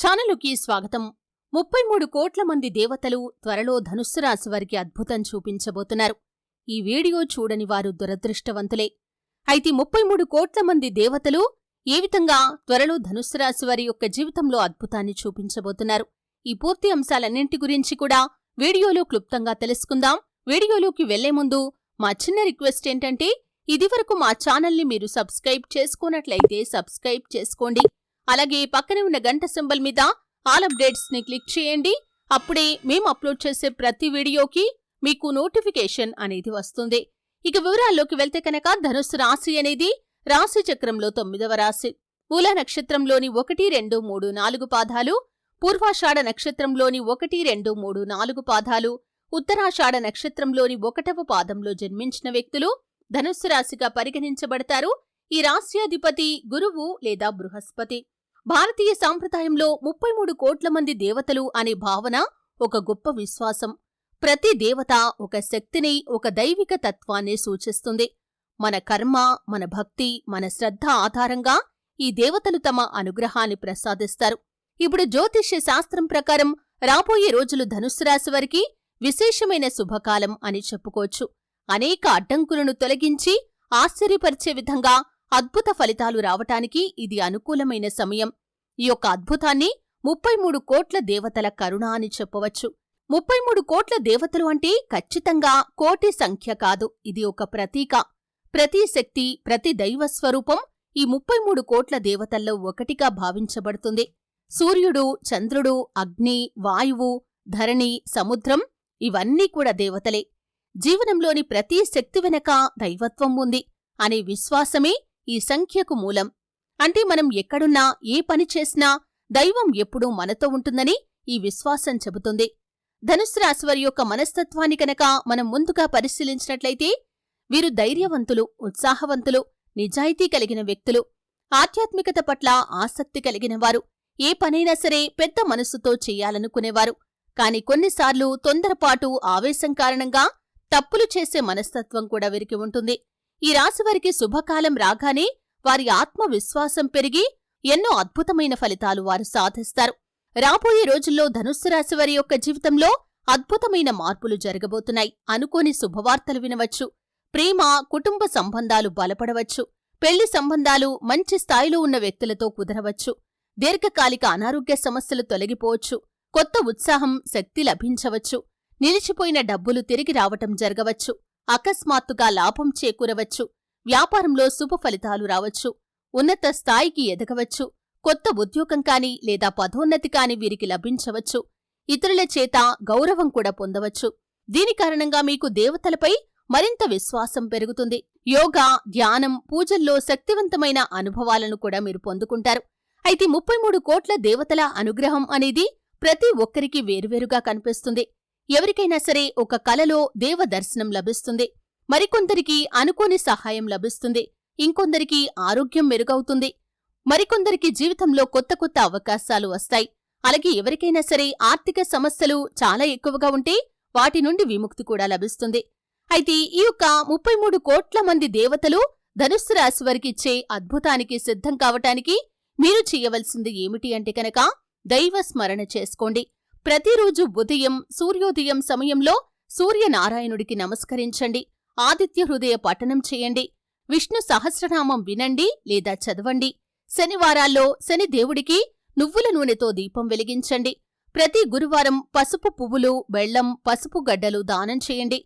ఛానలుకి స్వాగతం. ముప్పై మూడు కోట్ల మంది దేవతలు త్వరలో ధనుస్సు రాశి వారికి అద్భుతం చూపించబోతున్నారు. ఈ వీడియో చూడని వారు దురదృష్టవంతులే. అయితే ముప్పై మూడు కోట్ల మంది దేవతలు ఏ విధంగా త్వరలో ధనుస్సు రాశి వారి యొక్క జీవితంలో అద్భుతాన్ని చూపించబోతున్నారు? ఈ పూర్తి అంశాలన్నింటి గురించి కూడా వీడియోలో క్లుప్తంగా తెలుసుకుందాం. వీడియోలోకి వెళ్ళే ముందు మా చిన్న రిక్వెస్ట్ ఏంటంటే ఇదివరకు మా ఛానల్ని మీరు సబ్స్క్రైబ్ చేసుకోనట్లయితే సబ్స్క్రైబ్ చేసుకోండి. అలాగే పక్కనే ఉన్న గంట సింబల్ మీద ఆల్ అప్డేట్స్ని క్లిక్ చేయండి. అప్పుడే మేము అప్లోడ్ చేసే ప్రతి వీడియోకి మీకు నోటిఫికేషన్ అనేది వస్తుంది. ఇక వివరాల్లోకి వెళ్తే కనుక ధనుస్సు రాశి అనేది రాశి చక్రంలో తొమ్మిదవ రాశి. మూల నక్షత్రంలోని ఒకటి రెండు మూడు నాలుగు పాదాలు పూర్వాషాఢ నక్షత్రంలోని ఒకటి రెండు మూడు నాలుగు పాదాలు ఉత్తరాషాఢ నక్షత్రంలోని ఒకటవ పాదంలో జన్మించిన వ్యక్తులు ధనుస్సు రాశిగా పరిగణించబడతారు. ఈ రాశ్యాధిపతి గురువు లేదా బృహస్పతి. భారతీయ సాంప్రదాయంలో ముప్పై మూడు కోట్ల మంది దేవతలు అనే భావన ఒక గొప్ప విశ్వాసం. ప్రతి దేవత ఒక శక్తిని ఒక దైవిక తత్వాన్ని సూచిస్తుంది. మన కర్మ మన భక్తి మన శ్రద్ధ ఆధారంగా ఈ దేవతలు తమ అనుగ్రహాన్ని ప్రసాదిస్తారు. ఇప్పుడు జ్యోతిష్య శాస్త్రం ప్రకారం రాబోయే రోజులు ధనుస్సు రాశి వారికి విశేషమైన శుభకాలం అని చెప్పుకోవచ్చు. అనేక అడ్డంకులను తొలగించి ఆశ్చర్యపరిచే విధంగా అద్భుత ఫలితాలు రావటానికి ఇది అనుకూలమైన సమయం. ఈ యొక్క అద్భుతాన్ని ముప్పై మూడు కోట్ల దేవతల కరుణ అని చెప్పవచ్చు. ముప్పై మూడు కోట్ల దేవతలు అంటే ఖచ్చితంగా కోటి సంఖ్య కాదు. ఇది ఒక ప్రతీక. ప్రతి శక్తి ప్రతి దైవ స్వరూపం ఈ ముప్పై మూడు కోట్ల దేవతల్లో ఒకటిగా భావించబడుతుంది. సూర్యుడు చంద్రుడు అగ్ని వాయువు ధరణి సముద్రం ఇవన్నీ కూడా దేవతలే. జీవనంలోని ప్రతి శక్తి వెనక దైవత్వం ఉంది. అనే విశ్వాసమే ఈ సంఖ్యకు మూలం. అంటే మనం ఎక్కడున్నా ఏ పని చేసినా దైవం ఎప్పుడూ మనతో ఉంటుందని ఈ విశ్వాసం చెబుతుంది. ధనుస్సు రాశివారి యొక్క మనస్తత్వాన్ని కనుక మనం ముందుగా పరిశీలించినట్లయితే వీరు ధైర్యవంతులు ఉత్సాహవంతులు నిజాయితీ కలిగిన వ్యక్తులు ఆధ్యాత్మికత పట్ల ఆసక్తి కలిగిన వారు ఏ పనైనా సరే పెద్ద మనస్సుతో చేయాలనుకునేవారు. కాని కొన్నిసార్లు తొందరపాటు ఆవేశం కారణంగా తప్పులు చేసే మనస్తత్వం కూడా వీరికి ఉంటుంది. ఈ రాశివారికి శుభకాలం రాగానే వారి ఆత్మవిశ్వాసం పెరిగి ఎన్నో అద్భుతమైన ఫలితాలు వారు సాధిస్తారు. రాబోయే రోజుల్లో ధనుస్సు రాశి వారి యొక్క జీవితంలో అద్భుతమైన మార్పులు జరగబోతున్నాయి. అనుకోని శుభవార్తలు వినవచ్చు. ప్రేమ కుటుంబ సంబంధాలు బలపడవచ్చు. పెళ్ళి సంబంధాలు మంచి స్థాయిలో ఉన్న వ్యక్తులతో కుదరవచ్చు. దీర్ఘకాలిక అనారోగ్య సమస్యలు తొలగిపోవచ్చు. కొత్త ఉత్సాహం శక్తి లభించవచ్చు. నిలిచిపోయిన డబ్బులు తిరిగి రావటం జరగవచ్చు. అకస్మాత్తుగా లాభం చేకూరవచ్చు. వ్యాపారంలో శుభ ఫలితాలు రావచ్చు. ఉన్నత స్థాయికి ఎదగవచ్చు. కొత్త ఉద్యోగం కాని లేదా పదోన్నతి కాని వీరికి లభించవచ్చు. ఇతరుల చేత గౌరవం కూడా పొందవచ్చు. దీని కారణంగా మీకు దేవతలపై మరింత విశ్వాసం పెరుగుతుంది. యోగా ధ్యానం పూజల్లో శక్తివంతమైన అనుభవాలను కూడా మీరు పొందుకుంటారు. అయితే ముప్పై మూడు కోట్ల దేవతల అనుగ్రహం అనేది ప్రతి ఒక్కరికి వేరువేరుగా కనిపిస్తుంది. ఎవరికైనా సరే ఒక కలలో దేవ దర్శనం లభిస్తుంది. మరికొందరికి అనుకోని సహాయం లభిస్తుంది. ఇంకొందరికి ఆరోగ్యం మెరుగవుతుంది. మరికొందరికి జీవితంలో కొత్త కొత్త అవకాశాలు వస్తాయి. అలాగే ఎవరికైనా సరే ఆర్థిక సమస్యలు చాలా ఎక్కువగా ఉంటే వాటి నుండి విముక్తి కూడా లభిస్తుంది. అయితే ఈ యొక్క ముప్పై మూడు కోట్ల మంది దేవతలు ధనుస్సు రాశి వారికి ఇచ్చే అద్భుతానికి సిద్ధం కావటానికి మీరు చేయవలసింది ఏమిటి అంటే కనుక దైవ స్మరణ చేసుకోండి. ప్రతిరోజు ఉదయం సూర్యోదయం సమయంలో సూర్యనారాయణుడికి నమస్కరించండి. ఆదిత్య హృదయ పఠనం చేయండి. విష్ణు సహస్రనామం వినండి లేదా చదవండి. శనివారాల్లో శని దేవుడికి నువ్వుల నూనెతో దీపం వెలిగించండి. ప్రతి గురువారం పసుపు పువ్వులు బెల్లం పసుపు గడ్డలు దానం చేయండి.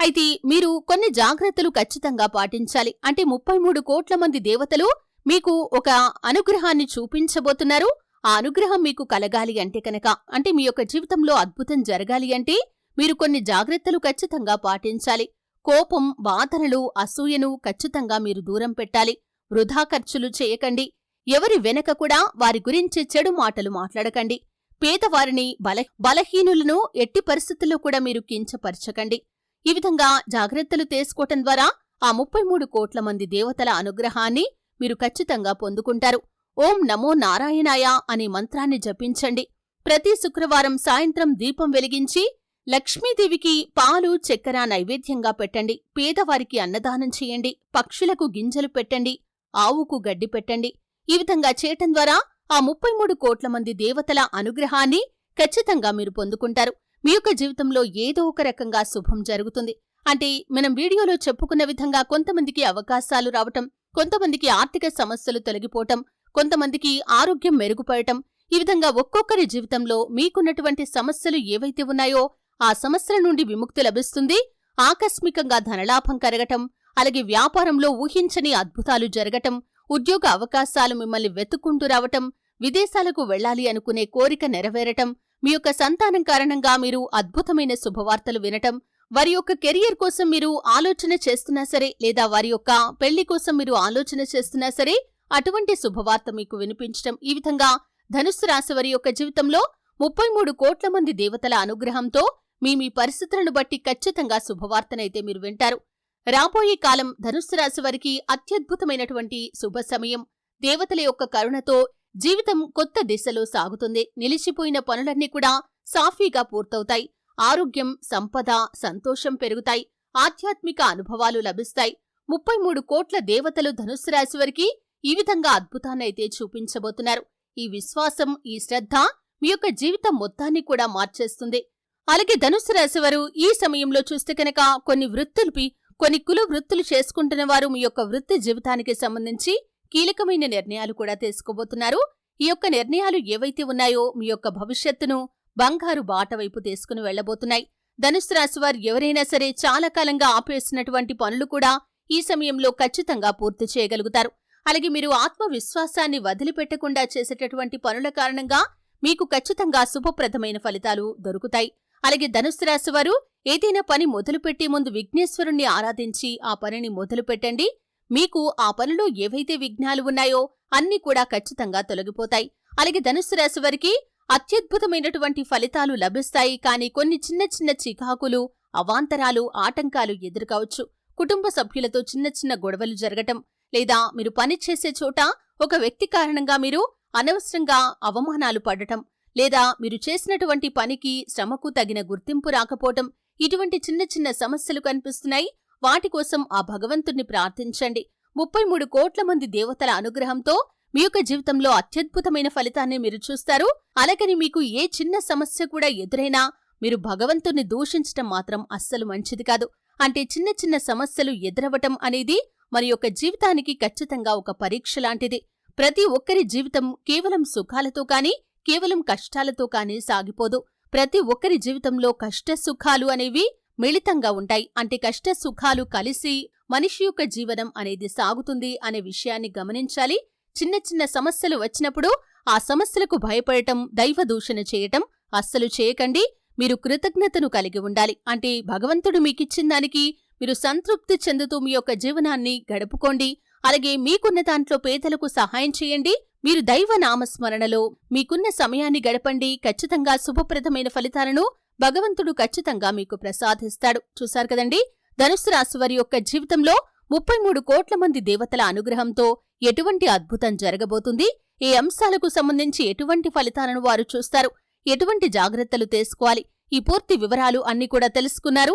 అయితే మీరు కొన్ని జాగ్రత్తలు ఖచ్చితంగా పాటించాలి. అంటే ముప్పై మూడు కోట్ల మంది దేవతలు మీకు ఒక అనుగ్రహాన్ని చూపించబోతున్నారు. ఆ అనుగ్రహం మీకు కలగాలి అంటే కనుక అంటే మీ యొక్క జీవితంలో అద్భుతం జరగాలి అంటే మీరు కొన్ని జాగ్రత్తలు ఖచ్చితంగా పాటించాలి. కోపం వాదనలు అసూయను ఖచ్చితంగా మీరు దూరం పెట్టాలి. వృధా ఖర్చులు చేయకండి. ఎవరి వెనక కూడా వారి గురించి చెడు మాటలు మాట్లాడకండి. పేదవారిని బల బలహీనులను ఎట్టి పరిస్థితుల్లో కూడా మీరు కించపరచకండి. ఈ విధంగా జాగ్రత్తలు తీసుకోవటం ద్వారా ఆ ముప్పై మూడు కోట్ల మంది దేవతల అనుగ్రహాన్ని మీరు ఖచ్చితంగా పొందుకుంటారు. ఓం నమో నారాయణాయ అనే మంత్రాన్ని జపించండి. ప్రతి శుక్రవారం సాయంత్రం దీపం వెలిగించి లక్ష్మీదేవికి పాలు చక్కెర నైవేద్యంగా పెట్టండి. పేదవారికి అన్నదానం చేయండి. పక్షులకు గింజలు పెట్టండి. ఆవుకు గడ్డి పెట్టండి. ఈ విధంగా చేయటం ద్వారా ఆ ముప్పై మూడు కోట్ల మంది దేవతల అనుగ్రహాన్ని ఖచ్చితంగా మీరు పొందుకుంటారు. మీ యొక్క జీవితంలో ఏదో ఒక రకంగా శుభం జరుగుతుంది. అంటే మనం వీడియోలో చెప్పుకున్న విధంగా కొంతమందికి అవకాశాలు రావటం కొంతమందికి ఆర్థిక సమస్యలు తొలగిపోవటం కొంతమందికి ఆరోగ్యం మెరుగుపడటం ఈ విధంగా ఒక్కొక్కరి జీవితంలో మీకున్నటువంటి సమస్యలు ఏవైతే ఉన్నాయో ఆ సమస్యల నుండి విముక్తి లభిస్తుంది. ఆకస్మికంగా ధనలాభం కరగటం అలాగే వ్యాపారంలో ఊహించని అద్భుతాలు జరగటం ఉద్యోగ అవకాశాలు మిమ్మల్ని వెతుక్కుంటూ రావటం విదేశాలకు వెళ్ళాలి అనుకునే కోరిక నెరవేరటం మీ యొక్క సంతానం కారణంగా మీరు అద్భుతమైన శుభవార్తలు వినటం వారి యొక్క కెరియర్ కోసం మీరు ఆలోచన చేస్తున్నా సరే లేదా వారి యొక్క పెళ్ళి కోసం మీరు ఆలోచన చేస్తున్నా సరే అటువంటి శుభవార్త మీకు వినిపించటం ఈ విధంగా ధనుస్సు రాశివారి యొక్క జీవితంలో ముప్పై మూడు కోట్ల మంది దేవతల అనుగ్రహంతో మీ మీ పరిస్థితులను బట్టి ఖచ్చితంగా శుభవార్తనైతే మీరు వింటారు. రాబోయే కాలం ధనుస్సు రాశి వారికి అత్యద్భుతమైనటువంటి శుభ సమయం. దేవతల యొక్క కరుణతో జీవితం కొత్త దిశలో సాగుతుంది. నిలిచిపోయిన పనులన్నీ కూడా సాఫీగా పూర్తవుతాయి. ఆరోగ్యం సంపద సంతోషం పెరుగుతాయి. ఆధ్యాత్మిక అనుభవాలు లభిస్తాయి. ముప్పై మూడు కోట్ల దేవతలు ధనుస్సు రాశి వారికి ఈ విధంగా అద్భుతాన్నైతే చూపించబోతున్నారు. ఈ విశ్వాసం ఈ శ్రద్ధ మీ యొక్క జీవితం మొత్తాన్ని కూడా మార్చేస్తుంది. అలాగే ధనుసు రాశి వారు ఈ సమయంలో చూస్తే కనుక కొన్ని వృత్తులపై కొన్ని కుల వృత్తులు చేసుకుంటున్న వారు మీ యొక్క వృత్తి జీవితానికి సంబంధించి కీలకమైన నిర్ణయాలు కూడా తీసుకోబోతున్నారు. ఈ యొక్క నిర్ణయాలు ఏవైతే ఉన్నాయో మీ యొక్క భవిష్యత్తును బంగారు బాట వైపు తీసుకుని వెళ్ళబోతున్నాయి ధనుసు రాశి వారు ఎవరైనా సరే చాలా కాలంగా ఆపేసినటువంటి పనులు కూడా ఈ సమయంలో ఖచ్చితంగా పూర్తి చేయగలుగుతారు. అలాగే మీరు ఆత్మవిశ్వాసాన్ని వదిలిపెట్టకుండా చేసేటటువంటి పనుల కారణంగా మీకు ఖచ్చితంగా శుభప్రదమైన ఫలితాలు దొరుకుతాయి. అలాగే ధనుసు రాశి వారు ఏదైనా పని మొదలుపెట్టే ముందు విఘ్నేశ్వరుణ్ణి ఆరాధించి ఆ పనిని మొదలుపెట్టండి. మీకు ఆ పనిలో ఏవైతే విఘ్నాలు ఉన్నాయో అన్నీ కూడా ఖచ్చితంగా తొలగిపోతాయి. అలాగే ధనుస్సు రాశి వారికి అత్యద్భుతమైనటువంటి ఫలితాలు లభిస్తాయి. కానీ కొన్ని చిన్న చిన్న చికాకులు అవాంతరాలు ఆటంకాలు ఎదురుకావచ్చు. కుటుంబ సభ్యులతో చిన్న చిన్న గొడవలు జరగటం లేదా మీరు పనిచేసే చోట ఒక వ్యక్తి కారణంగా మీరు అనవసరంగా అవమానాలు పడటం లేదా మీరు చేసినటువంటి పనికి శ్రమకు తగిన గుర్తింపు రాకపోవటం ఇటువంటి చిన్న చిన్న సమస్యలు కనిపిస్తున్నాయి. వాటి కోసం ఆ భగవంతుణ్ణి ప్రార్థించండి. ముప్పై మూడు కోట్ల మంది దేవతల అనుగ్రహంతో మీ యొక్క జీవితంలో అత్యద్భుతమైన ఫలితాన్ని మీరు చూస్తారు. అలాగని మీకు ఏ చిన్న సమస్య కూడా ఎదురైనా మీరు భగవంతుణ్ణి దూషించటం మాత్రం అస్సలు మంచిది కాదు. అంటే చిన్న చిన్న సమస్యలు ఎదురవటం అనేది మరి యొక్క జీవితానికి ఖచ్చితంగా ఒక పరీక్ష లాంటిది. ప్రతి ఒక్కరి జీవితం కేవలం సుఖాలతో కాని కేవలం కష్టాలతో కాని సాగిపోదు. ప్రతి ఒక్కరి జీవితంలో కష్ట సుఖాలు అనేవి మిళితంగా ఉంటాయి. అంటే కష్ట సుఖాలు కలిసి మనిషి యొక్క జీవనం అనేది సాగుతుంది అనే విషయాన్ని గమనించాలి. చిన్న చిన్న సమస్యలు వచ్చినప్పుడు ఆ సమస్యలకు భయపడటం దైవ దూషణ చేయటం అస్సలు చేయకండి. మీరు కృతజ్ఞతను కలిగి ఉండాలి. అంటే భగవంతుడు మీకిచ్చిన దానికి మీరు సంతృప్తి చెందుతూ మీ యొక్క జీవనాన్ని గడుపుకోండి. అలాగే మీకున్న దాంట్లో పేదలకు సహాయం చేయండి. మీరు దైవ నామస్మరణలో మీకున్న సమయాన్ని గడపండి. ఖచ్చితంగా శుభప్రదమైన ఫలితాలను భగవంతుడు ఖచ్చితంగా మీకు ప్రసాదిస్తాడు. చూశారు కదండి? ధనుసు రాశి వారి యొక్క జీవితంలో ముప్పై మూడు కోట్ల మంది దేవతల అనుగ్రహంతో ఎటువంటి అద్భుతం జరగబోతుంది? ఈ అంశాలకు సంబంధించి ఎటువంటి ఫలితాలను వారు చూస్తారు? ఎటువంటి జాగ్రత్తలు తీసుకోవాలి? ఈ పూర్తి వివరాలు అన్ని కూడా తెలుసుకున్నారు.